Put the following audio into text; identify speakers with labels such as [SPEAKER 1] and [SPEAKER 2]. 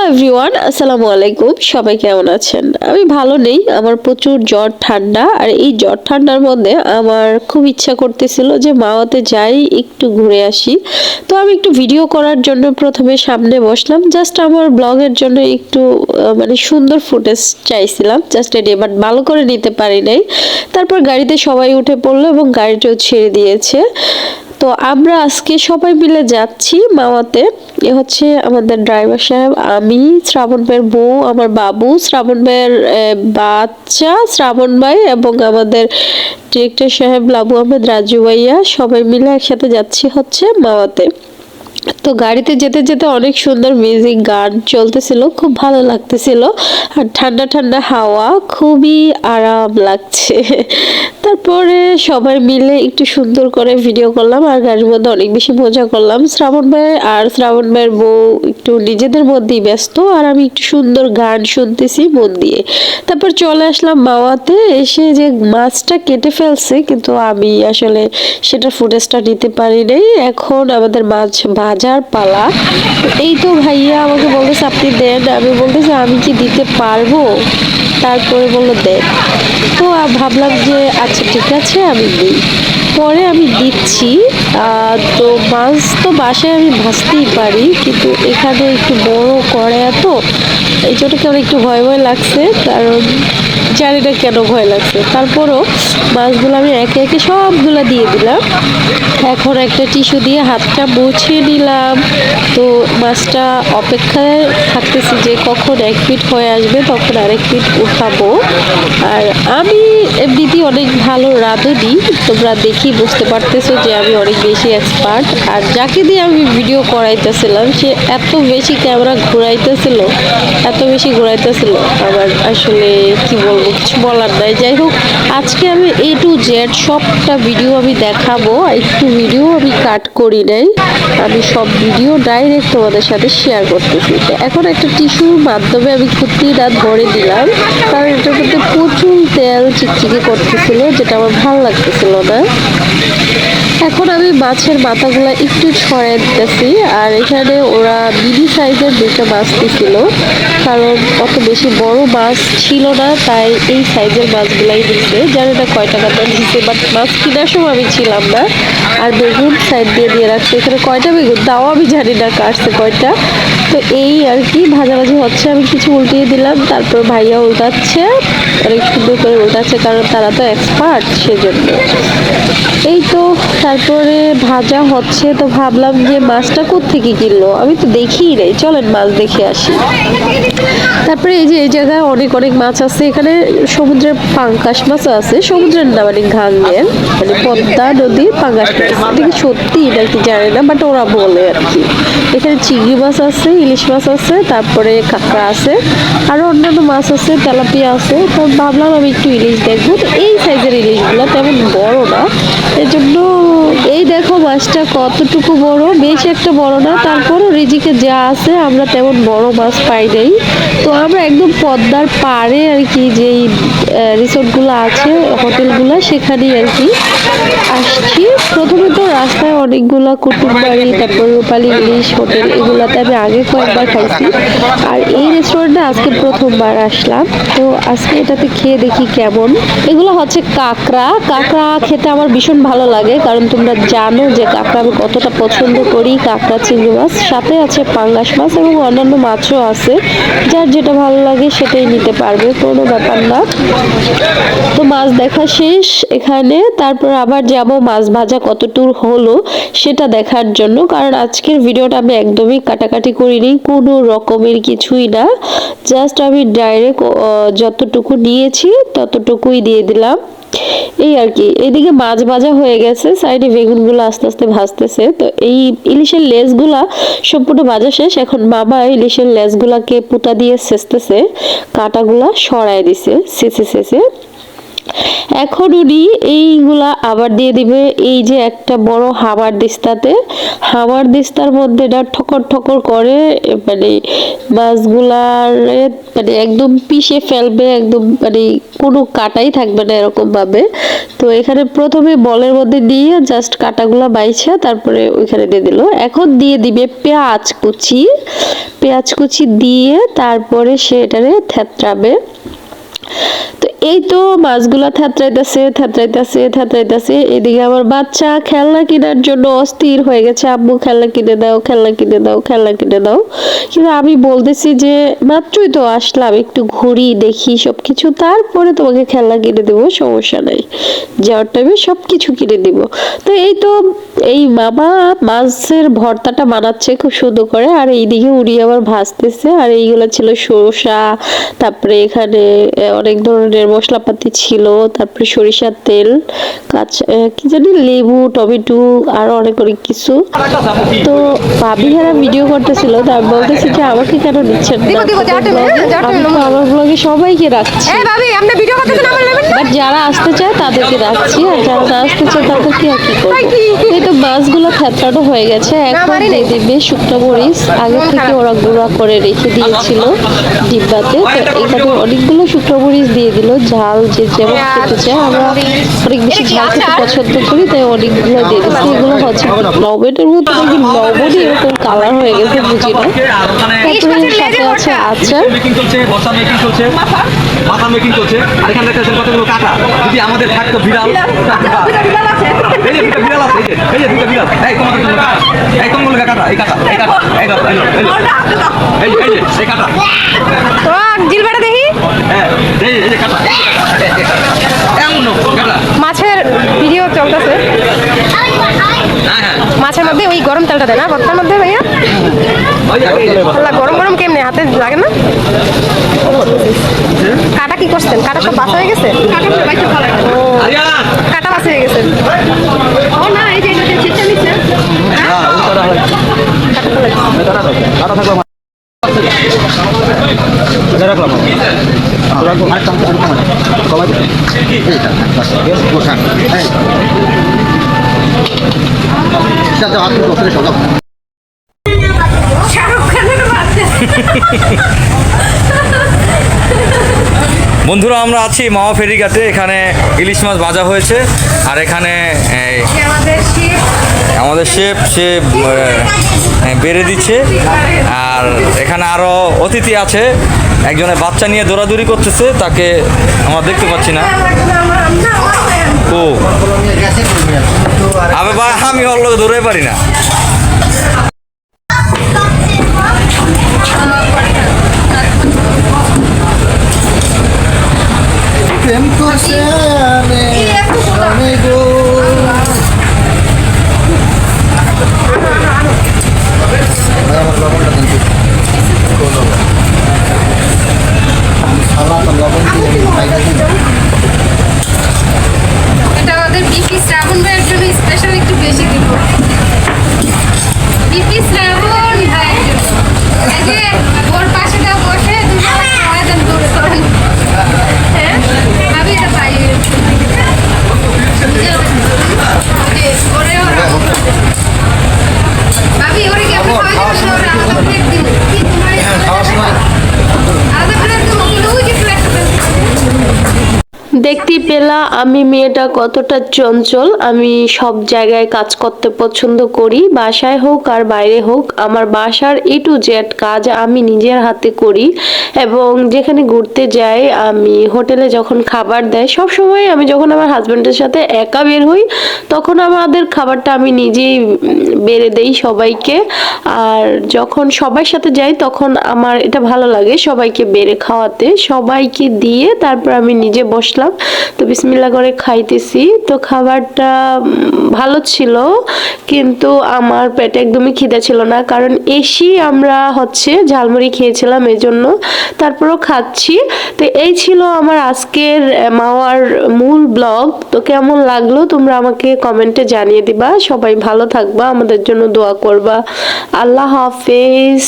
[SPEAKER 1] Hello everyone আসসালামু আলাইকুম সবাই কেমন আছেন? আমি ভালো নেই। আমার প্রচুর জ্বর, ঠান্ডা। আর এই জ্বর, ঠান্ডার মধ্যে আমার খুব ইচ্ছা করতেছিল যে মাওয়াতে যাই, একটু ঘুরে আসি। তো আমি একটু ভিডিও করার জন্য প্রথমে সামনে বসলাম। জাস্ট আমার ব্লগের জন্য একটু মানে সুন্দর ফুটেজ চাইছিলাম। জাস্ট এটি বাট ভালো করে নিতে পারি নাই। তারপর গাড়িতে সবাই উঠে পড়ল এবং গাড়িটাও ছেড়ে দিয়েছে। তো আমরা আজকে সবাই মিলে যাচ্ছি মামাতে। এ হচ্ছে আমাদের ড্রাইভার সাহেব, আমি, শ্রাবণ ভাইয়ের বউ, আমার বাবু, শ্রাবণ ভাইয়ের বাচ্চা, শ্রাবণ ভাই এবং আমাদের ডিরেক্টর সাহেব লাবু আহমেদ, রাজু ভাইয়া সবাই মিলে একসাথে যাচ্ছি হচ্ছে মামাতে। তো গাড়িতে যেতে যেতে অনেক সুন্দর মিউজিক গান চলতেছিল, খুব ভালো লাগতেছিল। আর ঠান্ডা ঠান্ডা হাওয়া খুবই আরাম লাগছে। তারপরে সবাই মিলে একটু সুন্দর করে ভিডিও করলাম, আর গাড়ির মধ্যে অনেক বেশি মজা করলাম। শ্রাবণ ভাই আর শ্রাবণ ভাইয়ের বউ একটু নিজেদের মধ্যেই ব্যস্ত, আর আমি একটু সুন্দর গান শুনতেছি মন দিয়ে। তারপর চলে আসলাম মাওয়াতে, এসে যে মাছটা কেটে ফেলছে, কিন্তু আমি আসলে সেটা ফুটেজটা নিতে পারি নাই। এখন আমাদের মাছ ভাজার পালা। এই তো ভাইয়া আমাকে বলতেছে, আপনি দেন। আমি বলতেছি, আমি কি দিতে পারব? তারপরে বলল, দেন। তো ভাবলাম যে আচ্ছা ঠিক আছে, আমি দিই। পরে আমি দিচ্ছি। তো মাছ তো বাসায় আমি ভাজতেই পারি, কিন্তু এখানে একটু বড় কড়াই তো এই জন্য কেমন একটু ভয় ভয় লাগছে। কারণ জানি না কেন ভয় লাগছে? তারপরও মাছগুলো আমি একে একে সবগুলো দিয়ে দিলাম। এখন একটা টিস্যু দিয়ে হাতটা মুছে নিলাম। তো মাছটা অপেক্ষায় থাকতেছি যে কখন এক ফিট হয়ে আসবে, তখন আরেক ফিট উঠাবো। আর আমি এমনিতেই অনেক ভালো রাঁধুনি, তোমরা দেখি বুঝতে পারতেছো যে আমি অনেক বেশি এক্সপার্ট আর যাকে দিয়ে আমি ভিডিও করাইতেছিলাম, সে এত বেশি ক্যামেরা ঘুরাইতেছিল, এত বেশি ঘুরাইতেছিল। আমার আসলে কি বলব, কিছু বলার নাই। যাই হোক, আজকে আমি এ টু জেড সবটা ভিডিও আমি দেখাবো। একটু ভিডিও আমি কাট করি নাই। আমি সব ভিডিও ডাইরেক্ট তোমাদের সাথে শেয়ার করতেছি এখন একটা টিস্যুর মাধ্যমে আমি খুঁটিটা ধরে দিলাম। কারণ এটার মধ্যে প্রচুর তেল চিকচিকি করতেছিল, যেটা আমার ভালো লাগতেছিল না। এখন আমি মাছের মাথাগুলা একটু ছড়াই দিতেছি, আর এখানে ওরা মিনি সাইজের দুটো মাছ দিছিল, কারণ অত বেশি বড় মাছ ছিল না, তাই এই সাইজের মাছগুলাই দিচ্ছে জানি না কয় টাকা দাম দিচ্ছে বাট মাছ কেনার সময় আমি ছিলাম না, আর বেগুন সাইড দিয়ে দিয়ে রাখছে। এখানে কয়টা বেগুন? তাও আমি জানি না কাটছে কয়টা। তো এই আর কি ভাজাভাজি হচ্ছে। আমি কিছু উল্টিয়ে দিলাম, তারপর ভাইয়া উল্টাচ্ছে অনেক সুন্দর করে উল্টাচ্ছে, কারণ তারা তো এক্সপার্ট সেজন্য। এই তো তারপরে ভাজা হচ্ছে, তো ভাবলাম যে মাছটা কোত্থেকে কিনলো? আমি তো দেখিই নেই। চলেন মাছ দেখে আসি। তারপরে এই যে, এই জায়গায় অনেক অনেক মাছ আছে। এখানে সমুদ্রের পাঙ্কাশ মাছ আছে। সমুদ্রের না মানে ঘাঙ্গের মানে পদ্মা নদীর পাঙ্কাশ মাছ এটা কি নাকি জানি না বাট ওরা বলে আর কি। এখানে চিংড়ি মাছ আছে, ইলিশ মাছ আছে, তারপরে কাঁকড়া আছে, আরও অন্যান্য মাছ আছে, তেলাপিয়া আছে। তো ভাবলাম আমি একটু ইলিশ দেখব। তো এই সাইজের ইলিশগুলো তেমন বড় না এর জন্য এই দেখো মাছটা কতটুকু বড়? বেশ একটা বড় না, তারপরও রিজিকে যা আছে, আমরা তেমন বড় মাছ পাই নাই। তো আমরা একদম পদ্মার পাড়ে আর কি যেই রিসোর্টগুলো আছে, হোটেলগুলো, সেখানেই আর কি আসছি। প্রথমে তো রাস্তায় অনেকগুলো কুটুম বাড়ি, তারপর রূপালী ইলিশ, হোটেল, এগুলাতে আমি আগে কয়েকবার খাইছি। আর এই রেস্টুরেন্টে আজকে প্রথমবার আসলাম। তো আজকে এটাতে খেয়ে দেখি কেমন। এগুলো হচ্ছে কাঁকড়া। কাঁকড়া খেতে আমার ভীষণ ভালো লাগে, কারণ তোমরা জানো যে কাঁকড়া আমি কতটা পছন্দ করি। কাঁকড়া, চিংড়ি মাছ, সাথে আছে পাঙ্গাস মাছ এবং অন্যান্য মাছও আছে। যার যেটা ভালো লাগে সেটাই নিতে পারবে, কোনো ব্যাপার না। তো মাছ দেখা শেষ এখানে, তারপর আবার যাব মাছ ভাজা কতটুর হলো সেটা দেখার জন্য, কারণ আজকের ভিডিওটা আমি একদমই কাটাকাটি করিনি, কোনো রকমের কিছুই না জাস্ট আমি ডাইরেক্ট যতটুকু নিয়েছি ততটুকুই দিয়ে দিলাম। এই আর কি এইদিকে মাছ ভাজা হয়ে গেছে, সাইডে বেগুনগুলো আস্তে আস্তে ভাজতেছে। তো এই ইলিশের লেজগুলা সম্পূর্ণ ভাজা শেষ, এখন মামা ইলিশের লেজগুলাকে পুতা দিয়ে সেচতেছে, কাঁটাগুলা সরায় দিছে সেচে সেচে এখন উনি এইগুলা আবার দিয়ে দিবে। এই যে একটা বড় হামার দিস্তাতে। হামার দিস্তার মধ্যে এটা ঠকর ঠকর করে মানে মাছগুলার মানে একদম পিষে ফেলবে, একদম মানে কোনো কাটাই থাকবে না এরকমভাবে। তো এখানে প্রথমে বলের মধ্যে দিয়ে জাস্ট কাটাগুলা বাইছে, তারপরে ওইখানে দিয়ে দিল। এখন দিয়ে দিবে পেঁয়াজ কুচি। পেঁয়াজ কুচি দিয়ে তারপরে সে এটারে থেতরাবে। এই তো মাছগুলা থাতরাইতেছে থেতরাইতেছে থেতরাইতেছে এদিকে আমার বাচ্চা খেলনা কেনার জন্য অস্থির হয়ে গেছে। আম্মু খেলনা কিনে দাও, খেলনা কিনে দাও, খেলনা কিনে দাও। কিন্তু আমি বলতেছি যে, মাত্রই তো আসলাম, একটু ঘুরি দেখি সবকিছু। তারপরে তোমাকে খেলনা কিনে দেবো, সমস্যা নাই। যাওয়ার টাইমে সব কিছু কিনে দিব। তো এই তো এই মামা মাছের ভর্তাটা বানাচ্ছে খুব সুন্দর করে আর এইদিকে উড়ি আবার ভাজতেছে আর এইগুলো ছিল শসা তারপরে এখানে অনেক ধরনের মশলাপাতি ছিল তারপরে সরিষার তেল কাঁচা কি জানি লেবু টমেটো আর অনেক অনেক কিছু। তো ভাবিহারা ভিডিও করতেছিল তার বলতেছে যে আমাকে কেন নিচ্ছেন না? আমি তো আমার ব্লগে সবাইকে রাখছি।
[SPEAKER 2] ভাবি
[SPEAKER 1] বাট যারা আসতে চায় তাদেরকে রাখছি আর যারা আসতে চায় তাদেরকে আর কি করব? মাছগুলো থেতলানো হয়ে গেছে। এখন দিয়ে দিবে শুকনো মরিচ আগে থেকে। ওরা গুঁড়া করে রেখে দিয়েছিল ডিব্বাতে। তো এখানে অনেকগুলো শুকনো মরিচ দিয়ে দিল। ঝাল যে যেমন খেতে চায় আমরা অনেক বেশি ঝাল খেতে পছন্দ করি তাই অনেকগুলো দিয়ে দিচ্ছি এগুলো হচ্ছে লবণের মতো নাকি লবণই এরকম কালার হয়ে গেছে বুঝি না। তারপরে সাথে আছে আচার?
[SPEAKER 3] মাথা মেকিং চলছে আর এখানে দেখতেছেন কতগুলো কাটা। যদি আমাদের থাকতো বিড়াল এই যে দুটো বিড়াল আছে এই যে দুটো বিড়াল এই তোমাদের এই তোমার কাটা। এই কাটা এই কাটা এই কাটা এই এই এই এই যে এই কাটা।
[SPEAKER 2] তো জিলবাটা দেখি?
[SPEAKER 3] হ্যাঁ এই এই কাটা
[SPEAKER 2] মাছের ভিডিও চলতেছে।
[SPEAKER 3] হ্যাঁ হ্যাঁ।
[SPEAKER 2] মাছের মধ্যে ওই গরম তেলটা দেয় না? ভর্তার মধ্যে ভাইয়া? গরম গরম কেমনে? হাতে লাগে না? কাটা কি করছেন? কাটা সব বাসা হয়ে গেছে? কাটা বাসা হয়ে গেছে। ও না এই
[SPEAKER 4] বন্ধুরা, আমরা আছি মাওয়া ফেরিঘাটে। এখানে ইলিশ মাছ ভাজা হয়েছে। আর এখানে
[SPEAKER 2] আমাদের
[SPEAKER 4] শেফ, সে বেড়ে দিচ্ছে। আর এখানে আরও অতিথি আছে। একজনের বাচ্চা নিয়ে দৌড়াদৌড়ি করতেছে। তাকে আমরা দেখতে পাচ্ছি না। ও। বা, আমি ওর লোক দৌড়ে পারি না।
[SPEAKER 5] myself.
[SPEAKER 1] দেখতেই পেলা আমি মেয়েটা কতটা চঞ্চল। আমি সব জায়গায় কাজ করতে পছন্দ করি, বাসায় হোক আর বাইরে হোক। আমার বাসার এ টু জেড কাজ আমি নিজের হাতে করি এবং যেখানে ঘুরতে যাই, আমি হোটেলে যখন খাবার দেয়, সব সময় আমি যখন আমার হাজব্যান্ডের সাথে একা বের হই, তখন আমাদের খাবারটা আমি নিজেই বেড়ে দেই সবাইকে। আর যখন সবার সাথে যাই, তখন আমার এটা ভালো লাগে সবাইকে বেড়ে খাওয়াতে। সবাইকে দিয়ে তারপর আমি নিজে বসলাম। তো বিসমিল্লা করে খাইতেছি। তো খাবারটা ভালো ছিল, কিন্তু আমার পেটে একদমই খিদে ছিল না। কারণ এসি আমরা হচ্ছে ঝালমুড়ি খেয়েছিলাম এজন্য, তারপরও খাচ্ছি। তো এই ছিল আমার আজকের মাওয়ার মূল ব্লগ। তো কেমন লাগল তোমরা আমাকে কমেন্টে জানিয়ে দিবা। সবাই ভালো থাকবা, আমাদের জন্য দোয়া করবা। আল্লাহ হাফেজ।